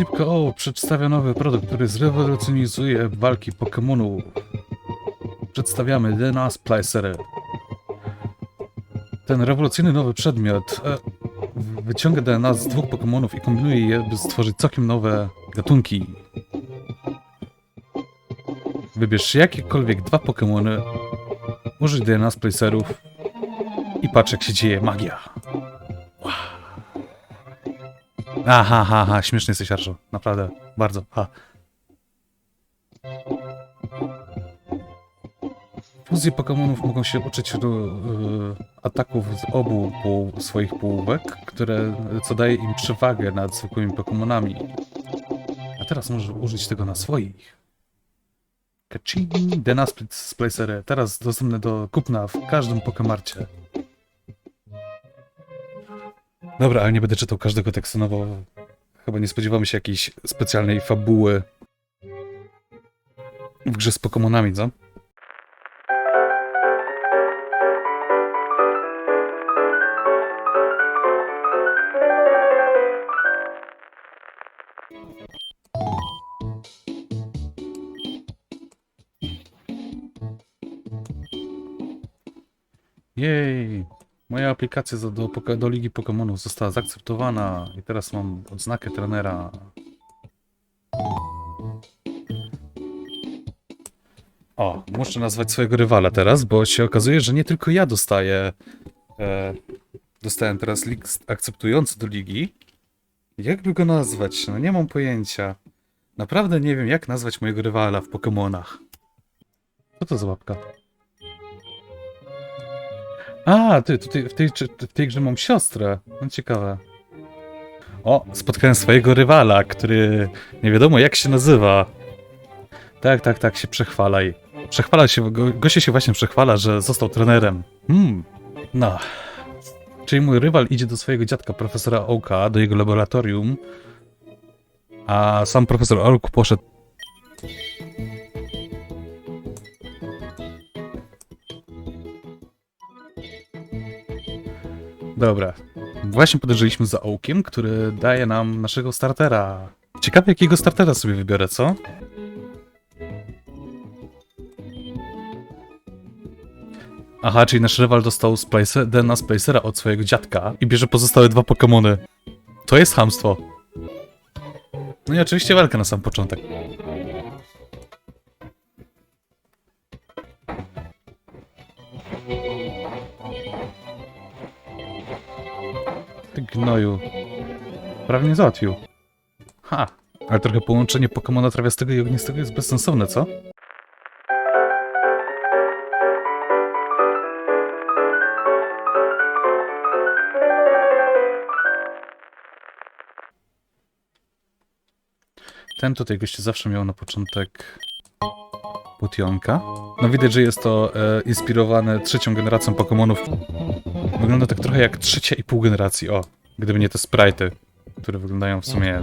Sleep.co przedstawia nowy produkt, który zrewolucjonizuje walki Pokémonów. Przedstawiamy DNA Splicery. Ten rewolucyjny nowy przedmiot e, wyciąga DNA z dwóch Pokémonów i kombinuje je, by stworzyć całkiem nowe gatunki. Wybierz jakiekolwiek dwa Pokémony, użyj DNA Splicerów i patrz jak się dzieje magia. Aha, ha, ha, śmieszny jesteś, Arszo. Naprawdę, bardzo, ha. Fuzje Pokémonów mogą się uczyć e, ataków z obu pół, swoich półek, które, co daje im przewagę nad zwykłymi Pokémonami. A teraz możesz użyć tego na swoich. Kaching, Dena Split teraz dostępne do kupna w każdym Pokemarcie. Dobra, ale nie będę czytał każdego tekstu, no bo chyba nie spodziewamy się jakiejś specjalnej fabuły w grze z Pokemonami, co? Aplikacja do, do Ligi Pokémonów została zaakceptowana i teraz mam odznakę trenera. O, muszę nazwać swojego rywala teraz, bo się okazuje, że nie tylko ja dostaję. E, dostałem teraz list akceptujący do ligi. Jakby go nazwać? No nie mam pojęcia. Naprawdę nie wiem, jak nazwać mojego rywala w Pokémonach. Co to za łapka? A, ty, tutaj w tej, w tej grze mam siostrę. No ciekawe. O, spotkałem swojego rywala, który nie wiadomo jak się nazywa. Tak, tak, tak, się przechwalaj. Przechwala się, go, goście się właśnie przechwala, że został trenerem. Hmm, no. Czyli mój rywal idzie do swojego dziadka, profesora Oaka, do jego laboratorium, a sam profesor Oak poszedł Dobra. Właśnie podejrzeliśmy za Oakiem, który daje nam naszego startera. Ciekawe jakiego startera sobie wybiorę, co? Aha, czyli nasz rywal dostał Splicer, DNA Splicera od swojego dziadka i bierze pozostałe dwa Pokémony. To jest hamstwo. No i oczywiście walka na sam początek. Gnoju. Prawie nie załatwił. Ha, ale trochę połączenie Pokemona trawiastego i ognistego jest bezsensowne, co? Ten tutaj goście zawsze miał na początek Putionka. No widać, że jest to e, inspirowane trzecią generacją Pokémonów. Wygląda tak trochę jak trzecia i pół generacji, o. Gdyby nie te sprite'y, które wyglądają w sumie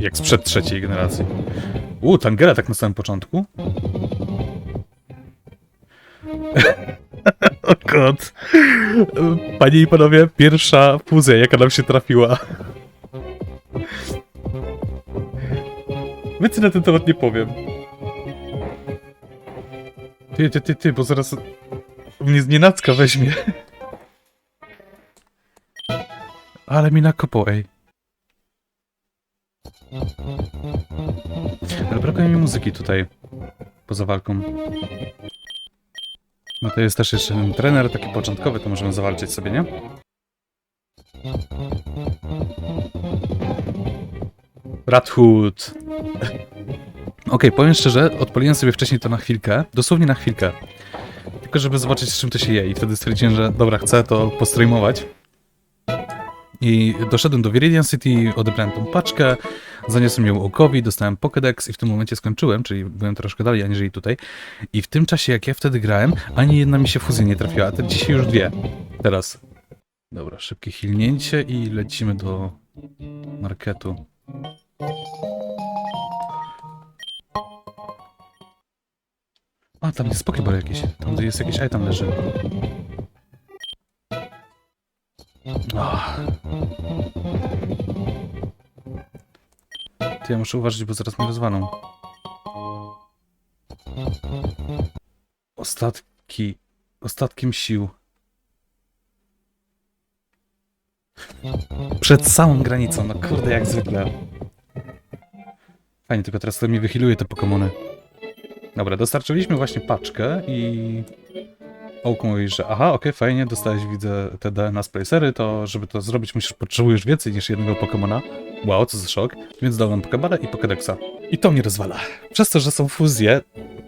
jak sprzed trzeciej generacji. U, Tangela tak na samym początku. o god. Panie i panowie, pierwsza fuzja, jaka nam się trafiła. Więcej na ten temat nie powiem. Ty, ty, ty, ty, bo zaraz mnie znienacka weźmie. Ale mi nakopał, ej. Ale brakuje mi muzyki tutaj. Poza walką. No to jest też jeszcze ten trener taki początkowy, to możemy zawalczyć sobie, nie? Rat Hood. Okej, powiem szczerze, odpaliłem sobie wcześniej to na chwilkę, dosłownie na chwilkę. Tylko żeby zobaczyć z czym to się je i wtedy stwierdziłem, że dobra, chcę to postreamować. I doszedłem do Viridian City, odebrałem tą paczkę, zaniosłem ją Oakowi, dostałem Pokédex i w tym momencie skończyłem, czyli byłem troszkę dalej aniżeli tutaj. I w tym czasie, jak ja wtedy grałem, ani jedna mi się fuzja nie trafiła, a te dzisiaj już dwie. Teraz. Dobra, szybkie hilnięcie i lecimy do marketu. A, tam jest Pokéball jakiś. Tam jest jakiś item leży. Ach. To ja muszę uważać, bo zaraz mnie rozwalą. Ostatki. Ostatkiem sił. Przed samą granicą, no kurde, jak zwykle. Fajnie, tylko teraz to mi wychiluje te Pokemony. Dobra, dostarczyliśmy właśnie paczkę i... Oak mówi, że aha, okej, fajnie, dostałeś, widzę, te DNA Splicery, to żeby to zrobić, musisz, potrzebujesz więcej niż jednego Pokemona. Wow, co za szok. Więc dał nam Pokeballa i Pokedexa. I to mnie rozwala. Przez to, że są fuzje,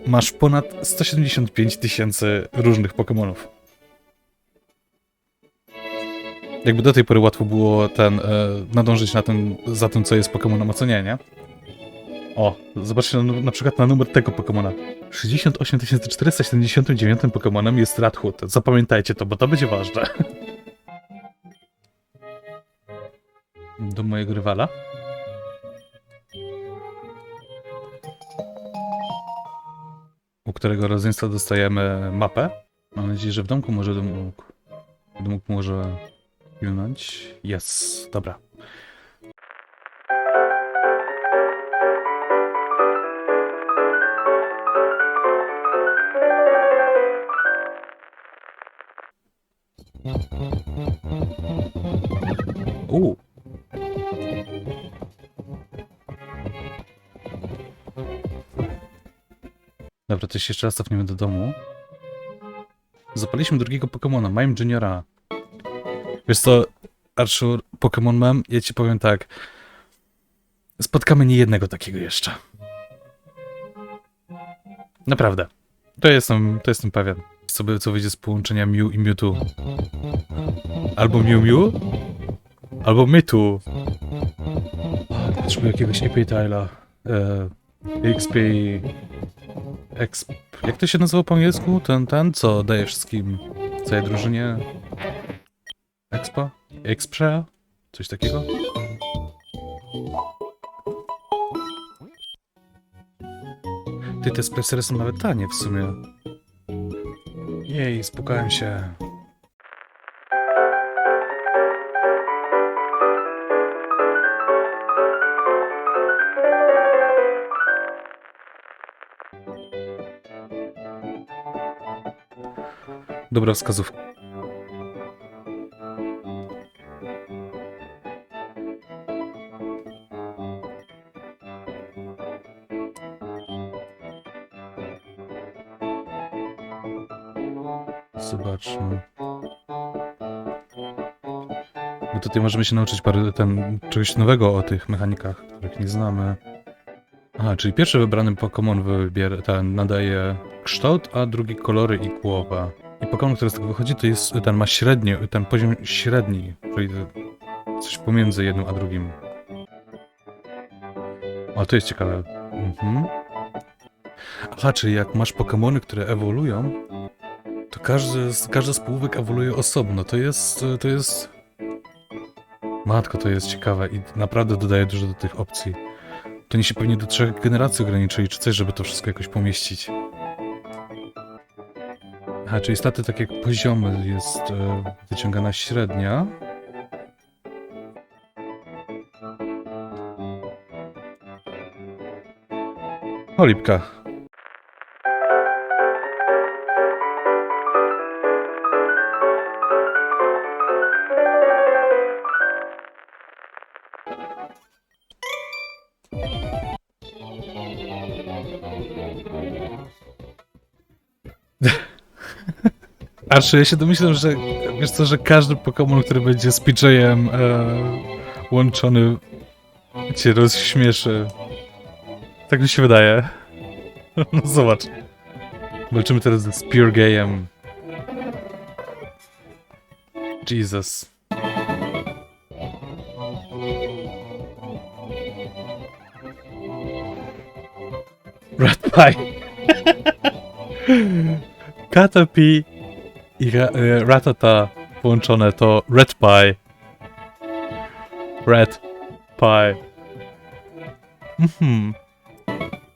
masz ponad 175 tysięcy różnych Pokemonów. Jakby do tej pory łatwo było ten, e, nadążyć na tym, za tym, co jest Pokemonem, a co nie, nie? O, zobaczcie na, na przykład na numer tego Pokemona. 68 479 Pokemonem jest Radhoot. Zapamiętajcie to, bo to będzie ważne. Do mojego rywala. U którego rodzeństwa dostajemy mapę. Mam nadzieję, że w domku może mógł. Domku może pilnąć. Jest, dobra. U. Dobra, to się jeszcze raz cofniemy do domu. Zapaliśmy drugiego Pokemona, Mime Juniora. Wiesz co, Arshur, Pokémon mam, ja ci powiem tak. Spotkamy nie jednego takiego jeszcze. Naprawdę. To jestem, to jestem pewien. Co, co wyjdzie z połączenia Mew i Mewtwo. Albo Mew Mew, albo Mewtwo. Potrzebuję jakiegoś Epitaila. E, XP... Exp... Jak to się nazywa po angielsku? Ten, ten, co daje wszystkim całej drużynie Expa? Expra? Coś takiego? Ty, te spresery są nawet tanie w sumie. Jej, spukałem się. Dobra wskazówka. Zobaczmy. Bo tutaj możemy się nauczyć parę ten, czegoś nowego o tych mechanikach, których nie znamy. Aha, czyli pierwszy wybrany Pokémon wybier, nadaje kształt, a drugi kolory i głowę. I Pokémon, który z tego wychodzi, to jest ten ma średni, ten poziom średni, czyli coś pomiędzy jednym a drugim. O, to jest ciekawe. Mhm. Aha, czyli jak masz Pokémony, które ewoluują, to każdy, każdy z połówek ewoluuje osobno. To jest, to jest... Matko, to jest ciekawe i naprawdę dodaje dużo do tych opcji. To nie się pewnie do trzech generacji ograniczyli, czy coś, żeby to wszystko jakoś pomieścić. Czyli staty tak jak poziomy jest e, wyciągana średnia. Olipka. Arszy, ja się domyślam, że wiesz co, że każdy Pokémon, który będzie z PJ-em e, łączony cię rozśmieszy. Tak mi się wydaje. No zobacz. Walczymy teraz ze Spear Gayem. Jesus. Rat Pie. Caterpie i ra e, Ratata połączone to Red Pie. Red Pie. Mhm.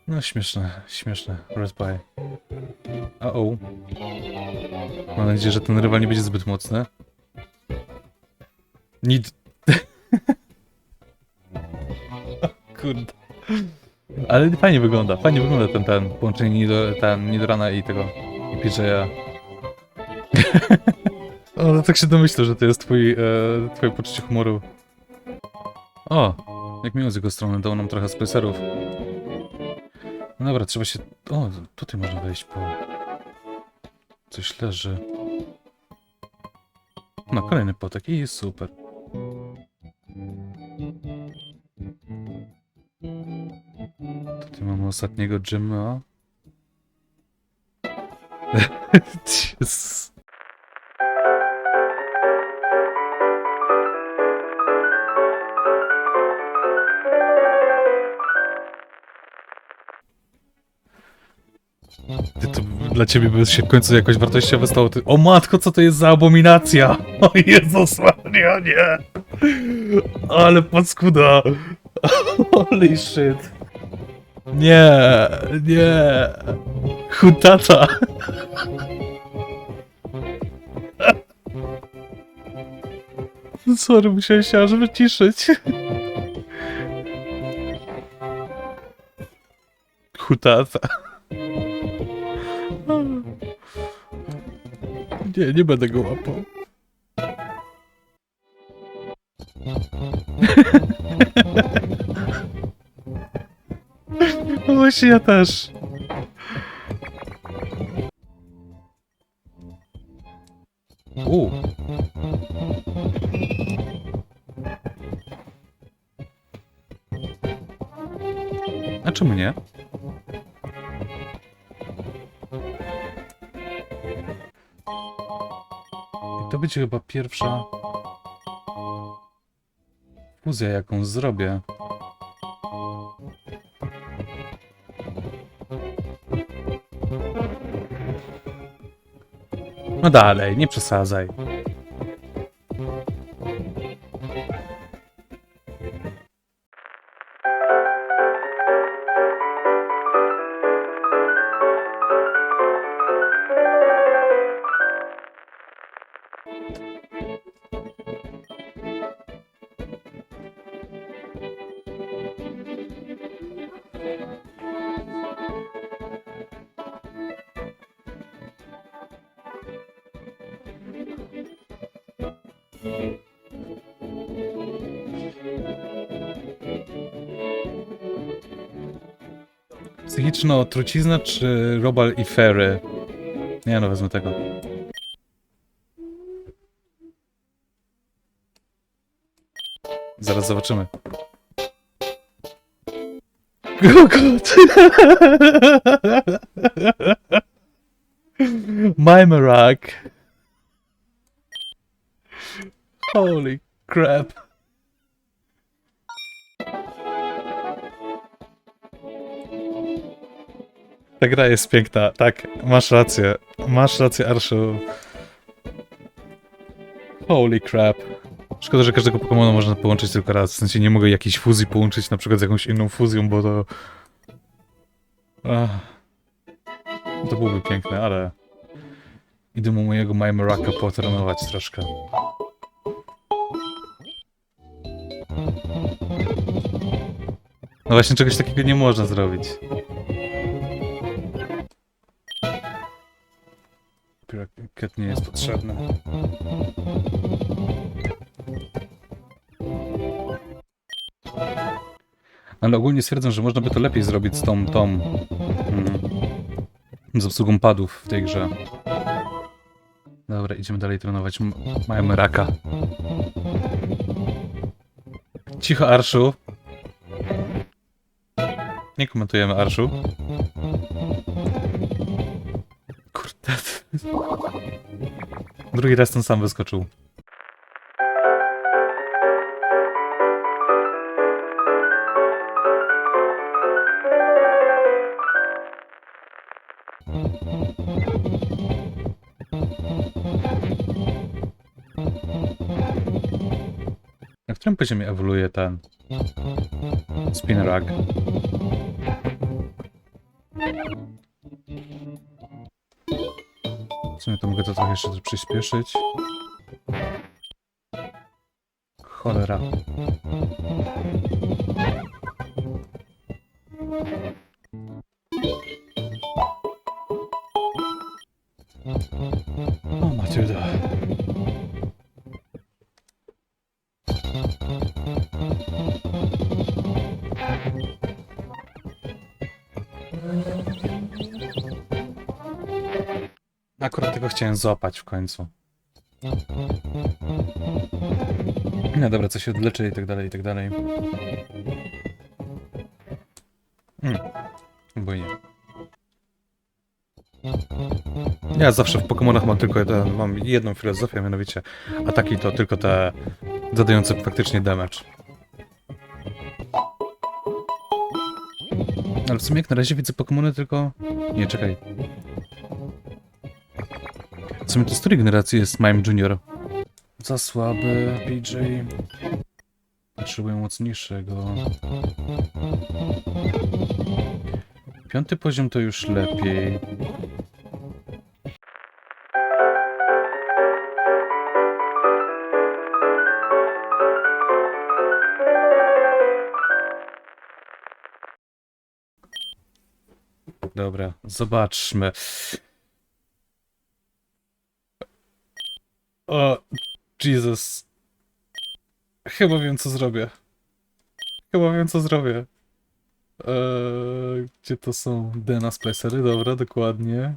No śmieszne, śmieszne. Red Pie. A o. Mam nadzieję, że ten rywal nie będzie zbyt mocny. O, kurde. Ale fajnie wygląda, fajnie wygląda ten, ten połączenie Nidorana i tego i PJ'a. Ale tak się domyślę, że to jest twój, e, twoje poczucie humoru. O, jak miło z jego strony, dał nam trochę splicerów. No dobra, trzeba się... O, tutaj można wejść po... Coś leży. No, kolejny potek i super. Tutaj mamy ostatniego Jima. Jezus. Dla ciebie by się w końcu jakoś wartościowe stało. Ty... O matko, co to jest za abominacja? O Jezus Maria, nie! Ale paskuda! Holy shit! Nie, nie! Hutata! Sorry, musiałem się aż wyciszyć. Hutata. Nie, nie będę go łapał. Właśnie ja też. Będzie chyba pierwsza fuzja, jaką zrobię. No dalej, nie przesadzaj. Psychiczna trucizna czy Robal i Ferry? Nie no, wezmę tego. Zaraz zobaczymy. O god! Mimerak! Holy crap! Ta gra jest piękna, tak, masz rację. Masz rację, Arszu. Holy crap. Szkoda, że każdego Pokemona można połączyć tylko raz. W sensie nie mogę jakiejś fuzji połączyć na przykład z jakąś inną fuzją, bo to... Ach. To byłoby piękne, ale... Idę mu mojego Mimeraka potrenować troszkę. No właśnie czegoś takiego nie można zrobić. Ket nie jest potrzebny. Ale ogólnie stwierdzam, że można by to lepiej zrobić z tą, tą, mm, z obsługą padów w tej grze. Dobra, idziemy dalej trenować. Mamy raka. Cicho, Arszu. Nie komentujemy Arszu. Drugi raz ten sam wyskoczył. Na którym poziomie ewoluuje ten Spinrag? W sumie to mogę to trochę jeszcze przyspieszyć. Cholera. O, Matylda. Tego chciałem złapać w końcu. No dobra, co się odleczy i tak dalej, i tak dalej. Hmm. Bo nie. Ja zawsze w Pokémonach mam tylko jeden, mam jedną filozofię, a mianowicie ataki to tylko te zadające faktycznie damage. Ale w sumie jak na razie widzę Pokémony tylko... Nie, czekaj. W sumie to z której generacji jest Mime Junior? Za słaby, PJ. Potrzebuję mocniejszego. Piąty poziom to już lepiej. Dobra, zobaczmy. O, Jesus. Chyba wiem, co zrobię. Chyba wiem, co zrobię. Eee, gdzie to są? Dena Splicery, dobra, dokładnie.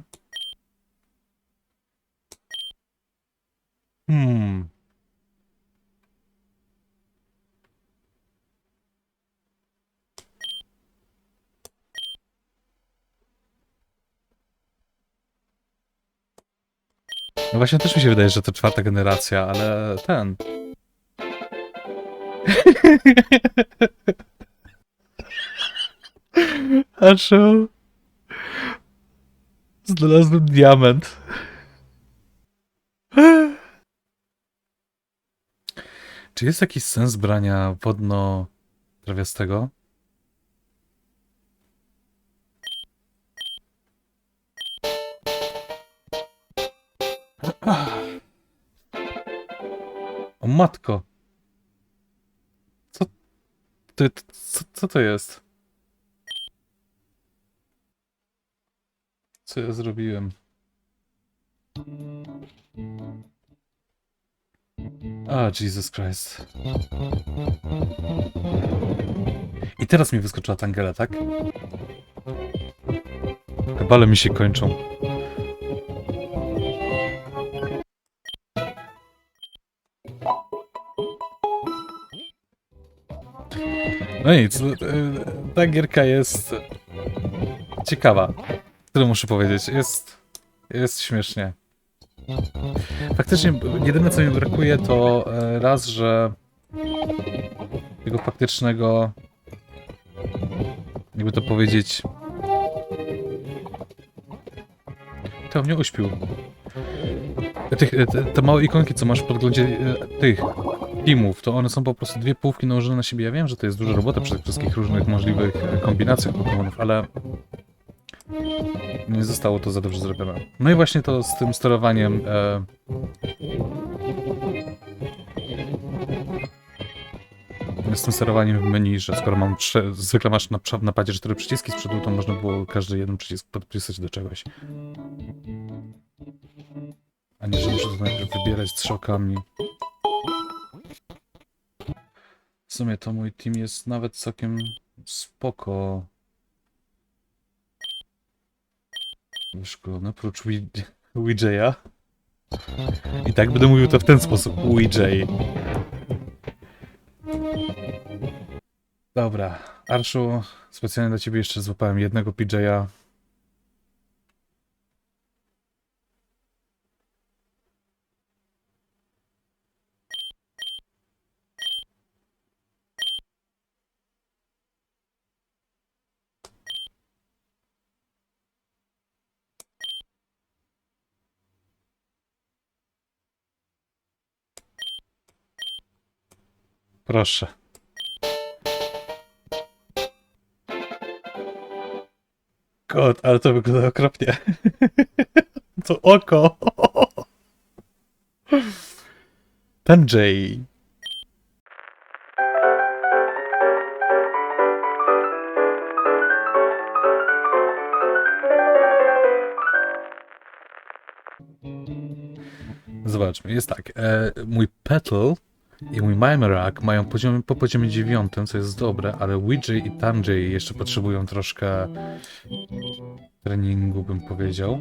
Hmm. No właśnie też mi się wydaje, że to czwarta generacja, ale ten. Aszu. Znalazłem diament. Czy jest jakiś sens brania wodno-trawiastego? O matko. Co? To, co, co to jest? Co ja zrobiłem? A, Jesus Christ. I teraz mi wyskoczyła tangela, tak? Kabale mi się kończą. No nic, e, ta gierka jest ciekawa. Tyle muszę powiedzieć. Jest, jest śmiesznie. Faktycznie jedyne co mi brakuje to e, raz, że tego faktycznego jakby to powiedzieć to mnie uśpił. Tych, te, te małe ikonki, co masz w podglądzie e, tych teamów, to one są po prostu dwie półki nałożone na siebie. Ja wiem, że to jest duża robota przy tych wszystkich różnych możliwych kombinacjach Pokémonów, ale nie zostało to za dobrze zrobione. No i właśnie to z tym sterowaniem. E... Z tym sterowaniem w menu, że skoro mam trze... zwykle masz na w napadzie cztery przyciski z przodu, to można było każdy jeden przycisk podpisać do czegoś. A nie, że muszę to najpierw wybierać strzałkami. W sumie to mój team jest nawet całkiem spoko. Wyszkolony, oprócz Ouija. I tak będę mówił to w ten sposób. Ouija. Dobra. Arszu, specjalnie dla ciebie jeszcze złapałem jednego PJ'a. proszę. God, ale to wygląda okropnie. to oko. Tanjay. Zobaczmy, jest tak. E, mój petal i mój Mimerak mają poziom, po poziomie dziewiątym, co jest dobre, ale Ouija i Tanjay jeszcze potrzebują troszkę treningu, bym powiedział.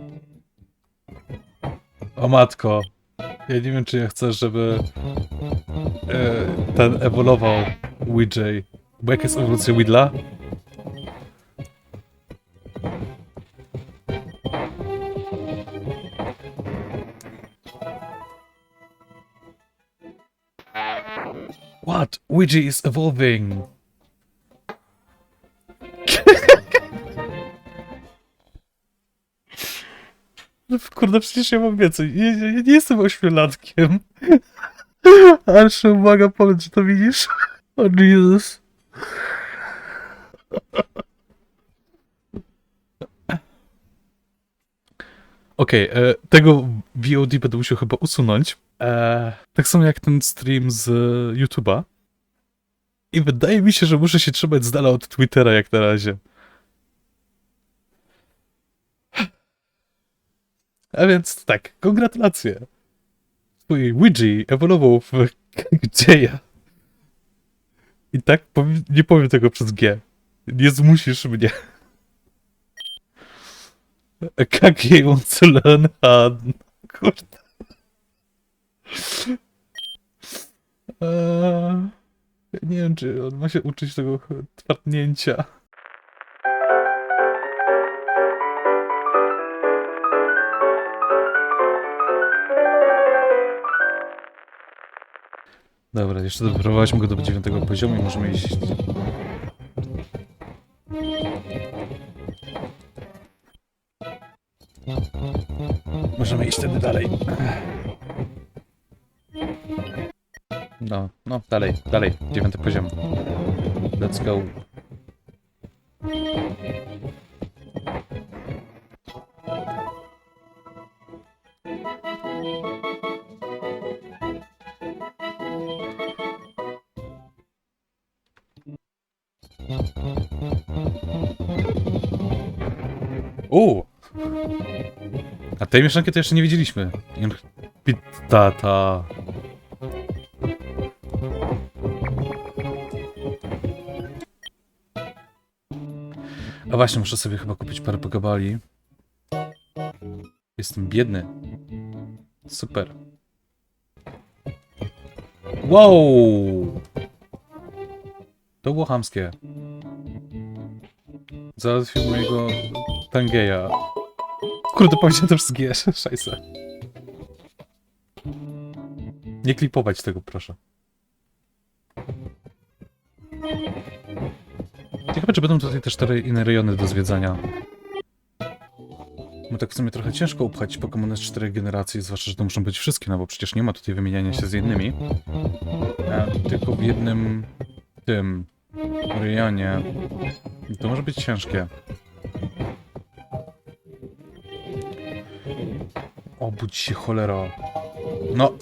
O matko, ja nie wiem, czy ja chcę, żeby e, ten ewoluował Ouija. Bo jak jest ewolucja Widla? Ouija is evolving. No Kurde, przecież ja mam więcej. Ja, ja, ja nie jestem ośmiolatkiem. Ale uwaga, powiedz, że to widzisz. O Jesus. Okej, e, tego VOD będę musiał chyba usunąć. E, tak samo jak ten stream z YouTube'a. I wydaje mi się, że muszę się trzymać z dala od Twittera jak na razie. A więc tak, gratulacje. Twój Ouija ewoluował w Dzieja. I tak nie powiem tego przez G. Nie zmusisz mnie. Kaki wants to learn hard. Kurde. Eee, nie wiem, czy on ma się uczyć tego twardnięcia. Dobra, jeszcze doprowadziliśmy go do dziewiątego poziomu i możemy iść. Możemy iść wtedy dalej. No, no, dalej, dalej, dziewiąty poziom. Let's go. U! A tej mieszanki to jeszcze nie widzieliśmy. Pitata. A właśnie, muszę sobie chyba kupić parę pogabali. Jestem biedny. Super. Wow! To było chamskie. Załatwił mojego Tangeja. Kurde, powiedziałem też z G. Nie klipować tego, proszę. Ciekawe, czy będą tutaj też cztery inne rejony do zwiedzania. Bo tak w sumie trochę ciężko upchać Pokémony z czterech generacji, zwłaszcza, że to muszą być wszystkie, no bo przecież nie ma tutaj wymieniania się z innymi. A tylko w jednym tym rejonie to może być ciężkie. Obudź się, cholero. No.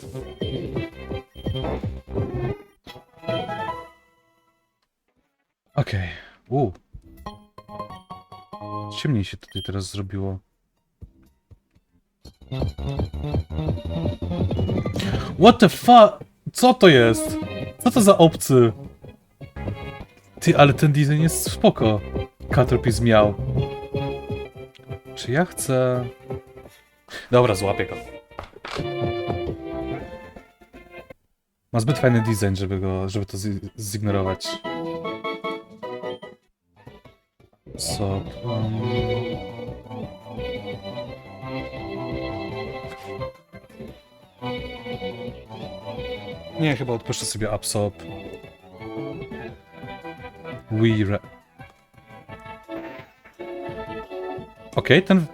Tutaj teraz zrobiło. What the fuck? Co to jest? Co to za obcy? Ty, ale ten design jest spoko. Caterpie miał. Czy ja chcę... Dobra, złapię go. Ma zbyt fajny design, żeby go, żeby to zi- zignorować. Co? Nie, chyba odpuszczę sobie Upsop. We re... Okej, ten...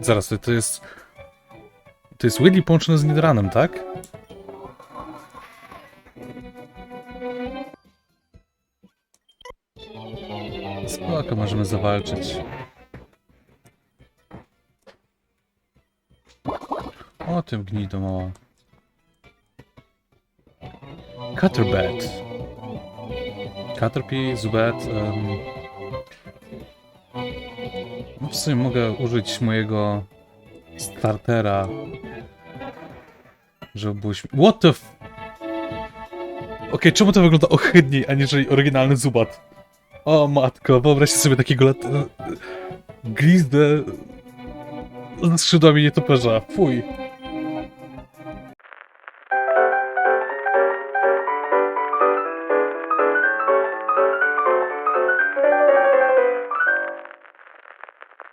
Zaraz, to, jest... To jest Willy połączony z Nidoranem, tak? Spoko, możemy zawalczyć. O tym gnido mała. Cutterbait. Caterpie, Zubat. Um... No w sumie mogę użyć mojego startera. Żeby było What the f... Okej, czemu to wygląda ohydniej, aniżeli oryginalny Zubat? O matko, wyobraźcie sobie takiego lat... glizdę ze skrzydłami nietoperza. Fuj.